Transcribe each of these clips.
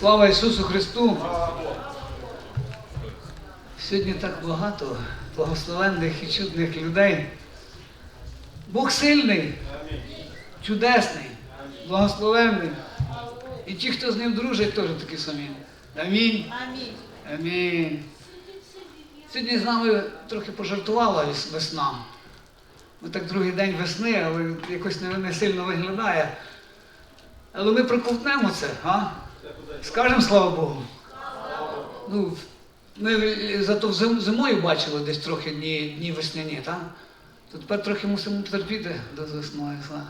Слава Ісусу Христу! Сьогодні так багато благословенних і чудних людей. Бог сильний, чудесний, благословенний. І ті, хто з ним дружить, теж такі самі. Амінь. Амінь. Сьогодні з нами трохи пожартувала весна. Ми так другий день весни, але якось не сильно виглядає. Але ми проковтнемо це, а? Скажемо слава Богу. Ну, ми зато зимою бачили десь трохи дні, дні весняні, так? То тепер трохи мусимо потерпіти до слава.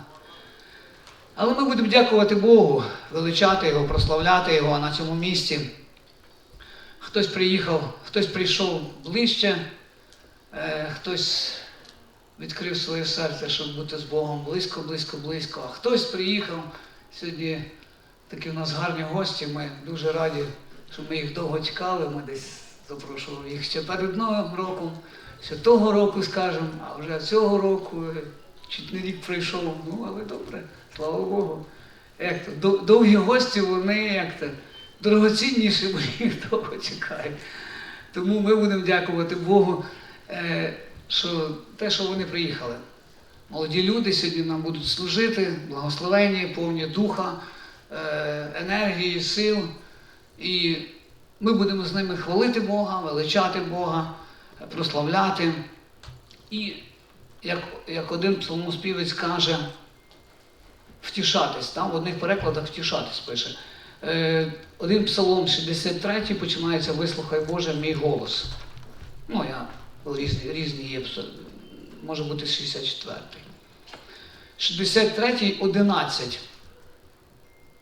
Але ми будемо дякувати Богу, величати Його, прославляти Його на цьому місці. Хтось приїхав, хтось прийшов ближче, е, хтось відкрив своє серце, щоб бути з Богом близько, близько, близько. А хтось приїхав. Сьогодні такі у нас гарні гості. Ми дуже раді, що ми їх довго чекали. Ми десь запрошували їх ще перед Новим роком, ще того року скажемо, а вже цього року е, чуть не рік пройшов. Ну, але добре, слава Богу. Як то, довгі гості, вони як то дорогоцінніші, бо їх довго чекають. Тому ми будемо дякувати Богу, е, що те, що вони приїхали. Молоді люди сьогодні нам будуть служити, благословені, повні духа, енергії, сил. І ми будемо з ними хвалити Бога, величати Бога, е, прославляти. І як, як один псалмоспівець каже, втішатись. Там в одних перекладах втішатись пише. Е, один псалом 63 починається Вислухай Боже мій голос. Ну, я різні, різні є, може бути 64-й. 63-й 11.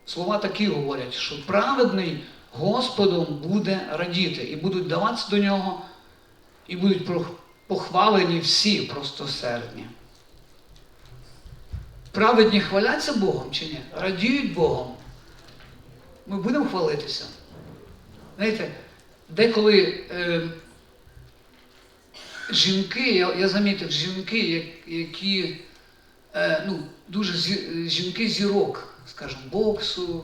Слова такі говорять, що праведний Господом буде радіти, і будуть даватися до нього, і будуть похвалені всі простосердні. Праведні хваляться Богом чи ні? Радіють Богом. Ми будемо хвалитися. Знаєте, деколи е, жінки, я, я замітив, жінки, які ну, дуже жінки зірок, скажімо, боксу,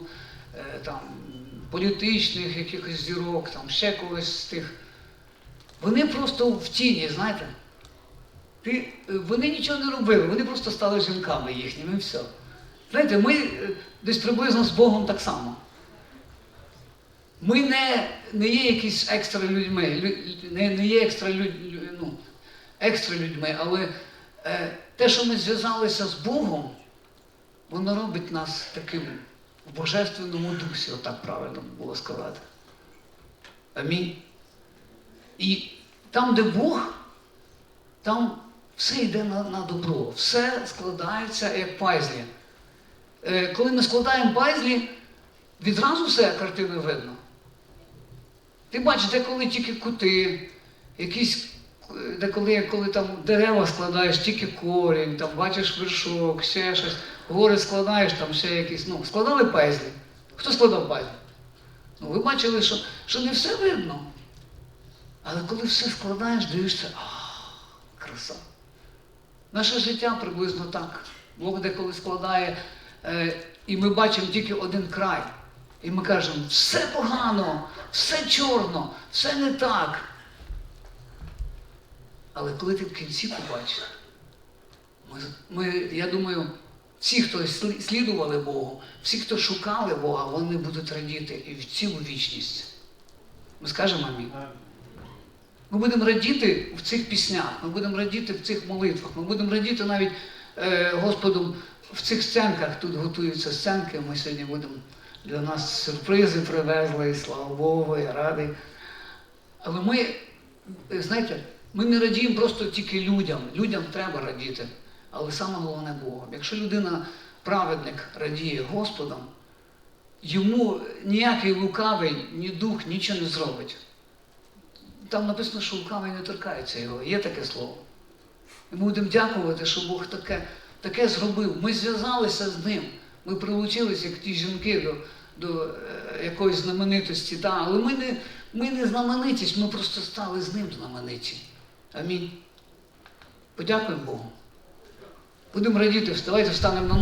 е, там, політичних якихось зірок, там, ще когось з тих. Вони просто в тіні, знаєте. Ти, е, вони нічого не робили, вони просто стали жінками їхніми і все. Знаєте, ми е, десь приблизно з Богом так само. Ми не, не є якісь екстра людьми, лю- не, не є екстра, люд, ну, екстра людьми, але е, те, що ми зв'язалися з Богом, воно робить нас таким в божественному дусі, отак правильно було сказати. Амінь. І там, де Бог, там все йде на, на добро, все складається як пазлі. Е, коли ми складаємо пазлі, відразу все картини видно. Ти бачиш, деколи тільки кути, якісь, е, деколи, коли там дерева складаєш, тільки корінь, там бачиш вершок, ще щось, гори складаєш, там ще якісь. Ну, складали пазлі. Хто складав пазлі? Ну, ви бачили, що, що не все видно. Але коли все складаєш, дивишся, а, краса. Наше життя приблизно так. Бог деколи складає, е, і ми бачимо тільки один край. І ми кажемо, все погано, все чорно, все не так. Але коли ти в кінці побачиш, ми, ми, я думаю, всі, хто слідували Богу, всі, хто шукали Бога, вони будуть радіти і в цілу вічність. Ми скажемо амінь. Ми будемо радіти в цих піснях, ми будемо радіти в цих молитвах, ми будемо радіти навіть е, Господом в цих сценках. Тут готуються сценки, ми сьогодні будемо для нас сюрпризи привезли, і слава Богу, я радий. Але ми, е, знаєте, ми не радіємо просто тільки людям. Людям треба радіти, але саме головне Богом. Якщо людина, праведник, радіє Господом, йому ніякий лукавий, ні дух нічого не зробить. Там написано, що лукавий не торкається його. Є таке слово. І ми будемо дякувати, що Бог таке, таке зробив. Ми зв'язалися з ним. Ми прилучилися, як ті жінки, до, до е, якоїсь знаменитості. Та, але ми не, ми не знаменитість, ми просто стали з ним знамениті. Амінь. Подякуємо Богу. Будемо радіти, вставайте, встанемо на ноги.